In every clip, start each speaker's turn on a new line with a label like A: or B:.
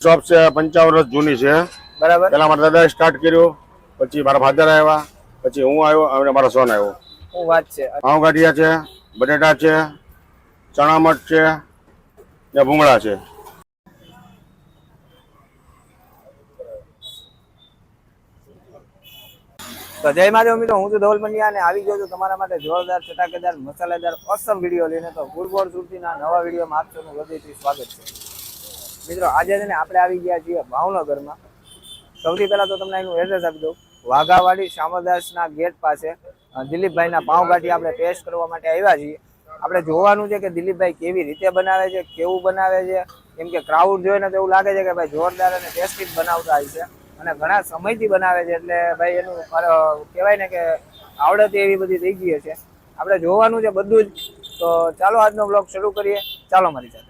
A: Shop છે પંચાવન વર્ષ જૂની છે.
B: બરાબર.
A: પેલા મારા દાદાએ સ્ટાર્ટ કર્યું પછી મારા ફાધર આવ્યા પછી હું આવ્યો અને મારો સોન આવ્યો.
B: હું વાત છે?
A: પાઉં ગાંઠિયા છે બટેટા છે ચણા મઠ છે ને ભૂંગળા છે.
B: તો જય માધવ મિત્રો હું છું ધોલ પંડ્યા અને આવી ગયો છું તમારા માટે જોરદાર ચટાકેદાર મસાલેદાર ઓસમ વીડિયો લઈને. તો ફૂટબોલ સુરતીના નવા વિડીયોમાં આપ સૌનું હૃદયથી સ્વાગત છે. મિત્રો, આજે છે ને આપણે આવી ગયા છીએ ભાવનગરમાં. સૌથી પહેલા તો તમને એનું એડ્રેસ આપી દઉં. વાઘાવાડી શામળદાસના ગેટ પાસે દિલીપભાઈના પાઉંગાઠી આપણે ટેસ્ટ કરવા માટે આવ્યા છીએ. આપણે જોવાનું છે કે દિલીપભાઈ કેવી રીતે બનાવે છે, કેવું બનાવે છે. કેમ કે ક્રાઉડ જોઈને તો એવું લાગે છે કે ભાઈ જોરદાર અને ટેસ્ટી જ બનાવતા હોય છે. અને ઘણા સમયથી બનાવે છે, એટલે ભાઈ એનું કહેવાય ને કે આવડત એવી બધી થઈ ગઈ છે આપણે જોવાનું છે બધું જ. તો ચાલો આજનો બ્લોગ શરૂ કરીએ. ચાલો મારી સાથે.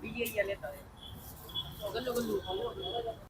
C: બીજી અહીંયા લેતા હોય. ગલ્લો ગલ્લું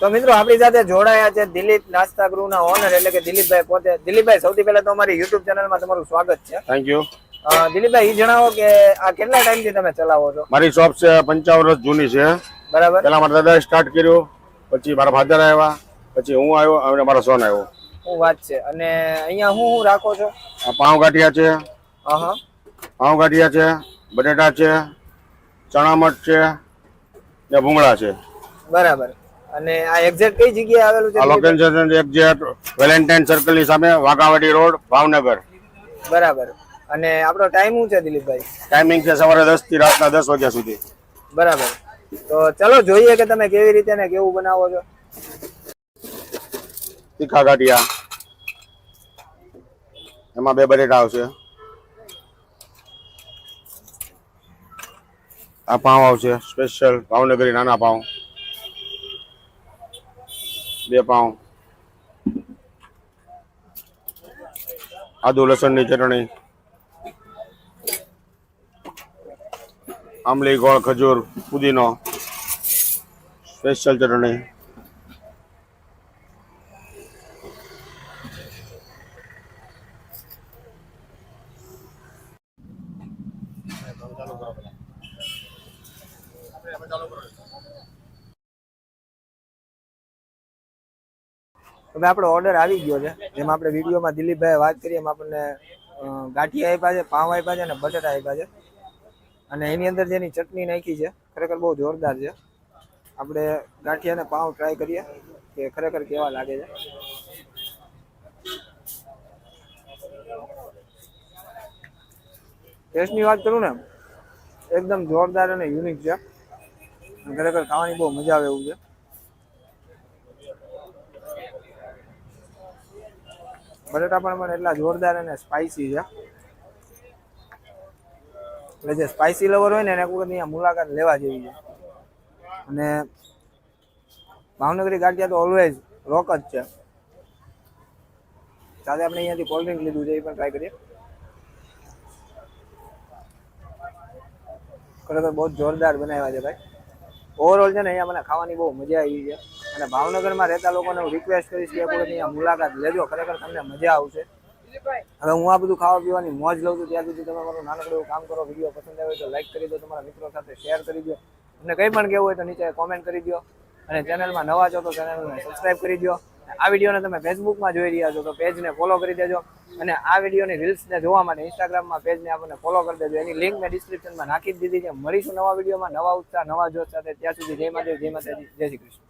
B: તો મિત્રો આપણી સાથે જોડાયા છે દિલીપ નાસ્તા ગૃહના ઓનર એટલે કે દિલીપભાઈ પોતે. દિલીપભાઈ સૌથી પહેલા તો અમારી યુટ્યુબ ચેનલમાં તમારું સ્વાગત છે.
A: થેન્ક યુ
B: દિલીપભાઈ એ જણાવો કે આ કેટલા ટાઈમથી તમે ચલાવો છો?
A: મારી શોપ છે પંચાવન વર્ષ જૂની છે.
B: બરાબર.
A: પેલા મારા દાદાએ સ્ટાર્ટ કર્યો પછી મારા ફાધર આવ્યા પછી હું આવ્યો અને મારો સોન આવ્યો.
B: શું વાત છે. અને અહીંયા હું હું રાખો છો?
A: આ પાઉં ગાંઠિયા છે
B: હા
A: પાઉં ગાંઠિયા છે બટેટા છે ચણા મઠ છે ને ભૂંગળા છે.
B: બરાબર. અને આ એક્ઝેક્ટ કઈ જગ્યાએ આવેલું છે?
A: આ લોકેશન એક્ઝેક્ટ વેલેન્ટાઇન સર્કલની સામે વાઘાવાડી રોડ ભાવનગર.
B: બરાબર. અને આપણો ટાઈમ શું છે દિલીપભાઈ?
A: ટાઈમિંગ છે સવારે 10 થી રાતના દસ વાગ્યા સુધી.
B: બરાબર. તો ચલો જોઈએ કે તમે કેવી રીતે ને કેવું બનાવો છો.
A: તીખા ગાંઠિયા. એમાં બે બટેટા આવશે. આ પાઉં આવશે સ્પેશિયલ ભાવનગરી નાના પાઉં બે પાઉં. આદુ લસણની ચટણી. આમલી ગોળ ખજૂર પુદીનો. સ્પેશિયલ ચટણી.
B: હવે આપણો ઓર્ડર આવી ગયો છે. જેમાં આપણે વિડીયોમાં દિલીપભાઈ વાત કરીએ એમ આપણને ગાંઠી આપ્યા છે, પાઉં આપ્યા છે અને બટેટા આપ્યા છે. અને એની અંદર જેની ચટણી નાખી છે, ખરેખર બહુ જોરદાર છે. આપણે ગાંઠી અને પાઉં ટ્રાય કરીએ, કે ખરેખર કેવા લાગે છે. ટેસ્ટની વાત કરું ને, એકદમ જોરદાર અને યુનિક છે. ખરેખર ખાવાની બહુ મજા આવે એવું છે. બટેટા પણ પણ એટલા જોરદાર અને સ્પાઇસી છે. એટલે જે સ્પાઇસી લવર હોય ને એને વખત અહીંયા મુલાકાત લેવા જેવી છે. અને ભાવનગરી ગાંઠિયા તો ઓલવેઝ રોક જ છે. સાથે આપણે અહીંયાથી કોલ્ડ ડ્રિંક લીધું છે, એ પણ ટ્રાય કરીએ. ખરેખર બહુ જોરદાર બનાવ્યા છે ભાઈ. ઓવરઓલ છે ને, અહીંયા મને ખાવાની બહુ મજા આવી છે. અને ભાવનગરમાં રહેતા લોકોને હું રિક્વેસ્ટ કરીશ કે એક અહીંયા મુલાકાત લેજો. ખરેખર તમને મજા આવશે. હવે હું આ બધું ખાવા પીવાની મોજ લઉં છું. ત્યાં સુધી તમે મારું નાનકડું કામ કરો વીડિયો પસંદ આવે તો લાઈક કરી દો, તમારા મિત્રો સાથે શેર કરી દો. તમને કંઈ પણ કહેવું હોય તો નીચે કોમેન્ટ કરી દો. અને ચેનલમાં નવા છો તો ચેનલને સબસ્ક્રાઈબ કરી દો. આ વિડીયોને તમે ફેસબુકમાં જોઈ રહ્યા છો તો પેજને ફોલો કરી દેજો. અને આ વિડીયોની રીલ્સને જોવા માટે ઇન્સ્ટાગ્રામમાં પેજને આપણને ફોલો કરી દેજો. એની લિંક મેં ડિસ્ક્રિપ્શનમાં નાખી દીધી છે. મળીશું નવા વિડીયોમાં. નવા ઉત્સાહ, નવા જોશ સાથે. ત્યાં સુધી જય માદેવ જય માતાજી. જય શ્રી કૃષ્ણ.